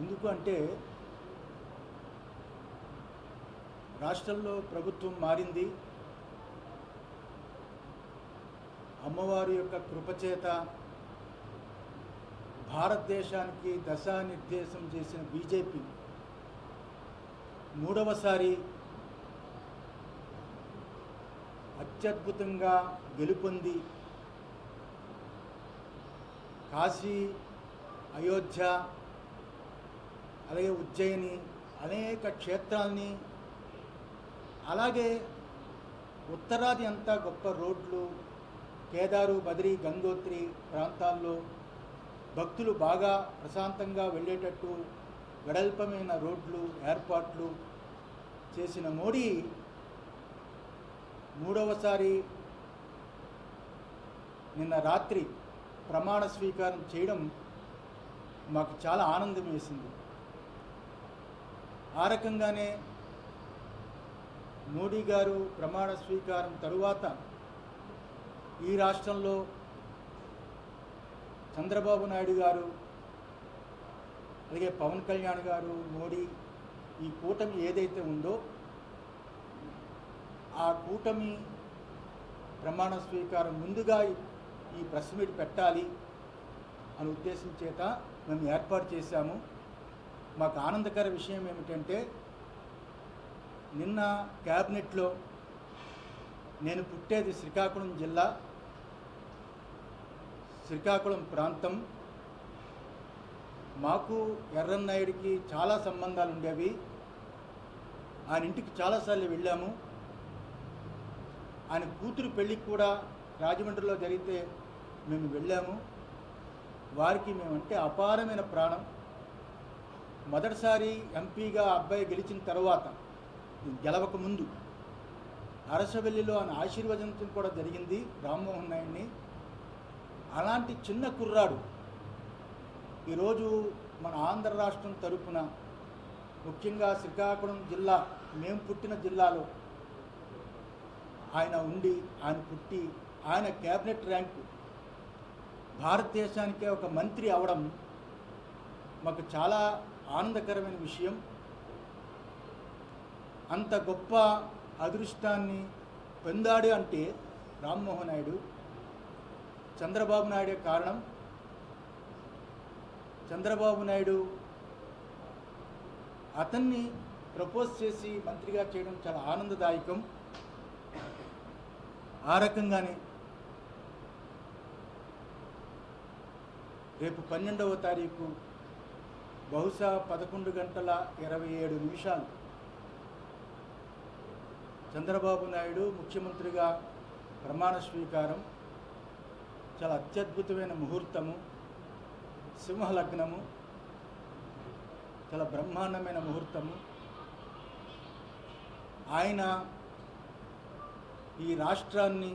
ఎందుకు అంటే రాష్ట్రంలో ప్రభుత్వం మారింది. అమ్మవారి యొక్క కృపచేత భారతదేశానికి దశానిర్దేశం చేసిన బీజేపీ మూడవసారి అత్యద్భుతంగా గెలుపొంది. కాశీ అయోధ్య అలాగే ఉజ్జయిని అనేక క్షేత్రాలని అలాగే ఉత్తరాది అంతా గొప్ప రోడ్లు కేదారు బద్రి గంగోత్రి ప్రాంతాల్లో భక్తులు బాగా ప్రశాంతంగా వెళ్ళేటట్టు వెడల్పమైన రోడ్లు ఏర్పాట్లు చేసిన మోడీ మూడవసారి నిన్న రాత్రి ప్రమాణ స్వీకారం చేయడం మాకు చాలా ఆనందం వేసింది ఆ రకంగానే మోడీ గారు ప్రమాణ స్వీకారం తరువాత ఈ రాష్ట్రంలో చంద్రబాబు నాయుడు గారు అలాగే పవన్ కళ్యాణ్ గారు మోడీ ఈ కూటమి ఏదైతే ఉందో ఆ కూటమి ప్రమాణ స్వీకారం ముందుగా ఈ ప్రెస్ మీట్ పెట్టాలి అని ఉద్దేశం చేత మేము ఏర్పాటు చేశాము. మాకు ఆనందకర విషయం ఏమిటంటే నిన్న క్యాబినెట్లో నేను పుట్టేది శ్రీకాకుళం జిల్లా శ్రీకాకుళం ప్రాంతం. మాకు ఎర్రన్నాయుడికి చాలా సంబంధాలు ఉండేవి. ఆయన ఇంటికి చాలాసార్లు వెళ్ళాము. ఆయన కూతురు పెళ్ళికి కూడా రాజమండ్రిలో జరిగితే మేము వెళ్ళాము. వారికి మేమంటే అపారమైన ప్రాణం. మొదటిసారి ఎంపీగా అబ్బాయి గెలిచిన తర్వాత గెలవక ముందు అరసవెల్లిలో ఆయన ఆశీర్వదించడం కూడా జరిగింది రామ్మోహన్ నాయుడిని. అలాంటి చిన్న కుర్రాడు ఈరోజు మన ఆంధ్ర రాష్ట్రం తరపున ముఖ్యంగా శ్రీకాకుళం జిల్లా మేము పుట్టిన జిల్లాలో ఆయన ఉండి ఆయన పుట్టి ఆయన క్యాబినెట్ ర్యాంకు భారతదేశానికే ఒక మంత్రి అవడం మాకు చాలా ఆనందకరమైన విషయం. అంత గొప్ప అదృష్టాన్ని పొందాడు అంటే రామ్మోహన్ నాయుడు. చంద్రబాబు నాయుడే కారణం. చంద్రబాబు నాయుడు అతన్ని ప్రపోజ్ చేసి మంత్రిగా చేయడం చాలా ఆనందదాయకం. ఆ రకంగానే రేపు పన్నెండవ తారీఖు బహుశా పదకొండు గంటల ఇరవై ఏడు నిమిషాలు. చంద్రబాబు నాయుడు ముఖ్యమంత్రిగా ప్రమాణ స్వీకారం చాలా అత్యద్భుతమైన ముహూర్తము సింహలగ్నము చాలా బ్రహ్మాండమైన ముహూర్తము. ఆయన ఈ రాష్ట్రాన్ని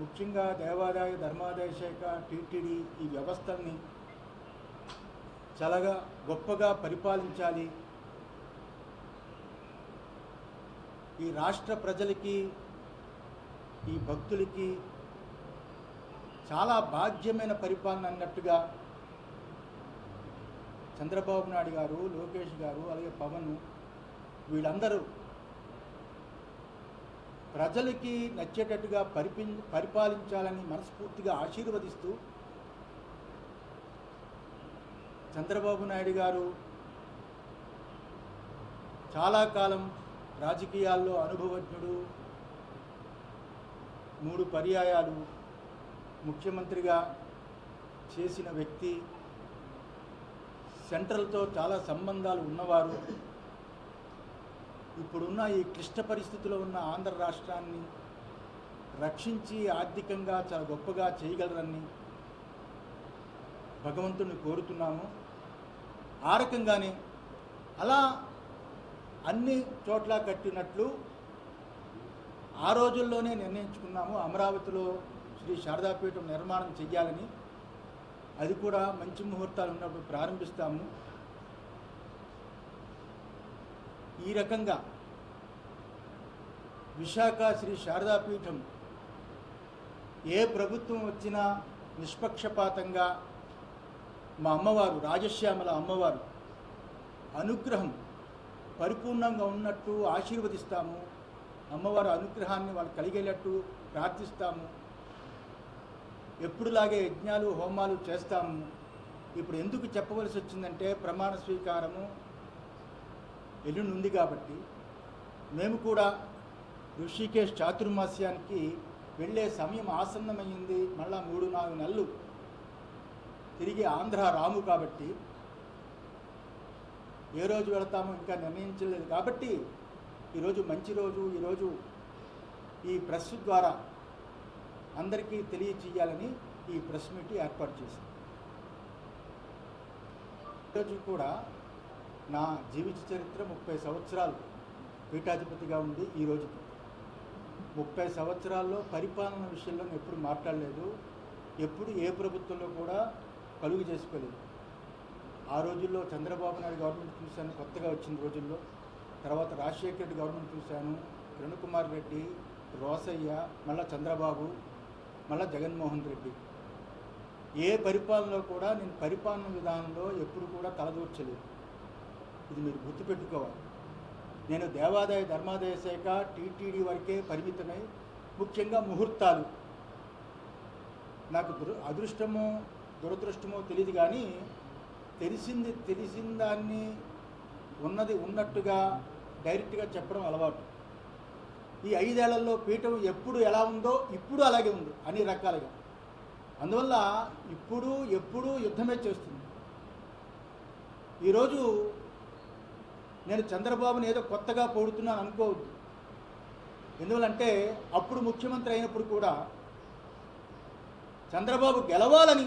ముఖ్యంగా దేవాదాయ ధర్మాదాయ శాఖ టీటీడీ ఈ వ్యవస్థల్ని చాలాగా గొప్పగా పరిపాలించాలి. ఈ రాష్ట్ర ప్రజలకి ఈ భక్తులకి చాలా బాధ్యమైన పరిపాలన అన్నట్టుగా చంద్రబాబు నాయుడు గారు లోకేష్ గారు అలాగే పవన్ వీళ్ళందరూ ప్రజలకి నచ్చేటట్టుగా పరిపి పరిపాలించాలని మనస్ఫూర్తిగా ఆశీర్వదిస్తూ చంద్రబాబు నాయుడు గారు చాలా కాలం రాజకీయాల్లో అనుభవజ్ఞుడు మూడు పర్యాయాలు ముఖ్యమంత్రిగా చేసిన వ్యక్తి సెంట్రల్తో చాలా సంబంధాలు ఉన్నవారు. ఇప్పుడున్న ఈ క్లిష్ట పరిస్థితిలో ఉన్న ఆంధ్ర రాష్ట్రాన్ని రక్షించి ఆర్థికంగా చాలా గొప్పగా చేయగలరని భగవంతుని కోరుతున్నాము. ఆ రకంగానే అలా అన్ని చోట్ల కట్టినట్లు ఆ రోజుల్లోనే నిర్ణయించుకున్నాము. అమరావతిలో శ్రీ శారదాపీఠం నిర్మాణం చెయ్యాలని అది కూడా మంచి ముహూర్తాలు ఉన్నప్పుడు ప్రారంభిస్తాము. ఈ రకంగా విశాఖ శ్రీ శారదాపీఠం ఏ ప్రభుత్వం వచ్చినా నిష్పక్షపాతంగా మా అమ్మవారు రాజశ్యామల అమ్మవారు అనుగ్రహం పరిపూర్ణంగా ఉన్నట్టు ఆశీర్వదిస్తాము. అమ్మవారి అనుగ్రహాన్ని వాళ్ళు కలిగేటట్టు ప్రార్థిస్తాము. ఎప్పుడులాగే యజ్ఞాలు హోమాలు చేస్తాము. ఇప్పుడు ఎందుకు చెప్పవలసి వచ్చిందంటే ప్రమాణ స్వీకారము ఎల్లుండి ఉంది కాబట్టి. మేము కూడా ఋషికేష్ చాతుర్మాస్యానికి వెళ్ళే సమయం ఆసన్నమైంది. మళ్ళా మూడు నాలుగు నెలలు తిరిగి ఆంధ్ర రాము కాబట్టి ఏ రోజు వెళతామో ఇంకా నిర్ణయించలేదు కాబట్టి ఈరోజు మంచి రోజు ఈరోజు ఈ ప్రెస్ ద్వారా అందరికీ తెలియచేయాలని ఈ ప్రెస్ మీట్ ఏర్పాటు చేసింది ఈరోజు కూడా నా జీవిత చరిత్ర ముప్పై సంవత్సరాలు పీఠాధిపతిగా ఉంది ఈ రోజుకి ముప్పై సంవత్సరాల్లో పరిపాలన విషయంలో ఎప్పుడు మాట్లాడలేదు. ఎప్పుడు ఏ ప్రభుత్వంలో కూడా కలుగు చేసుకోలేదు. ఆ రోజుల్లో చంద్రబాబు నాయుడు గవర్నమెంట్ చూశాను కొత్తగా వచ్చిన రోజుల్లో. తర్వాత రాజశేఖర రెడ్డి గవర్నమెంట్ చూశాను కిరణ్ కుమార్ రెడ్డి రోసయ్య మళ్ళా చంద్రబాబు మళ్ళా జగన్మోహన్ రెడ్డి. ఏ పరిపాలనలో కూడా నేను పరిపాలన విధానంలో ఎప్పుడు కూడా తలదూర్చలేదు. ఇది మీరు గుర్తుపెట్టుకోవాలి. నేను దేవాదాయ ధర్మాదాయ శాఖ టీటీడీ వరకే పరిమితమై ముఖ్యంగా ముహూర్తాలు. నాకు దృ అదృష్టము దురదృష్టమో తెలియదు కానీ తెలిసింది తెలిసిన దాన్ని ఉన్నది ఉన్నట్టుగా డైరెక్ట్గా చెప్పడం అలవాటు. ఈ ఐదేళ్ళలో పీఠం ఎప్పుడు ఎలా ఉందో ఇప్పుడు అలాగే ఉంది అన్ని రకాలుగా. అందువల్ల ఇప్పుడు ఎప్పుడు యుద్ధమే చేస్తుంది. ఈరోజు నేను చంద్రబాబుని ఏదో కొత్తగా పొడుతున్నాను అనుకోవద్దు. ఎందువలంటే అప్పుడు ముఖ్యమంత్రి అయినప్పుడు కూడా చంద్రబాబు గెలవాలని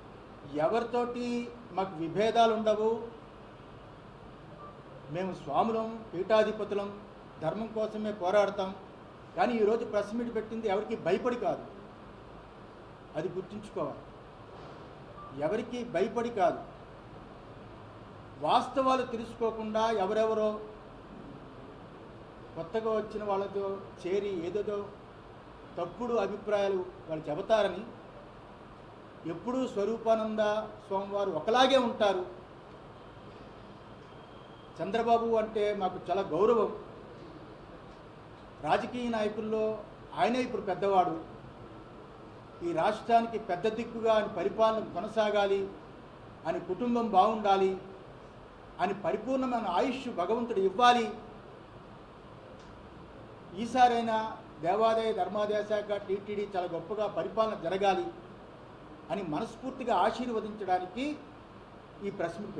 ఎవరితోటి మాకు విభేదాలు ఉండవు. మేము స్వాములం పీఠాధిపతులం ధర్మం కోసమే పోరాడతాం. కానీ ఈరోజు ప్రెస్ మీట్ పెట్టింది ఎవరికి భయపడి కాదు. అది గుర్తుంచుకోవాలి. ఎవరికి భయపడి కాదు. వాస్తవాలు తెలుసుకోకుండా ఎవరెవరో కొత్తగా వచ్చిన వాళ్ళతో చేరి ఏదేదో తప్పుడు అభిప్రాయాలు వాళ్ళు చెబుతారని ఎప్పుడూ స్వరూపానంద స్వామివారు ఒకలాగే ఉంటారు. చంద్రబాబు అంటే మాకు చాలా గౌరవం. రాజకీయ నాయకుల్లో ఆయనే ఇప్పుడు పెద్దవాడు. ఈ రాష్ట్రానికి పెద్ద దిక్కుగా ఆయన పరిపాలన కొనసాగాలి అని కుటుంబం బాగుండాలి అని పరిపూర్ణమైన ఆయుష్ భగవంతుడు ఇవ్వాలి. ఈసారైనా దేవాదాయ ధర్మాదాయ శాఖ టీటీడీ చాలా గొప్పగా పరిపాలన జరగాలి. అని మనస్ఫూర్తిగా ఆశీర్వదించడానికి ఈ ప్రెస్ మీట్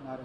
నారాయణ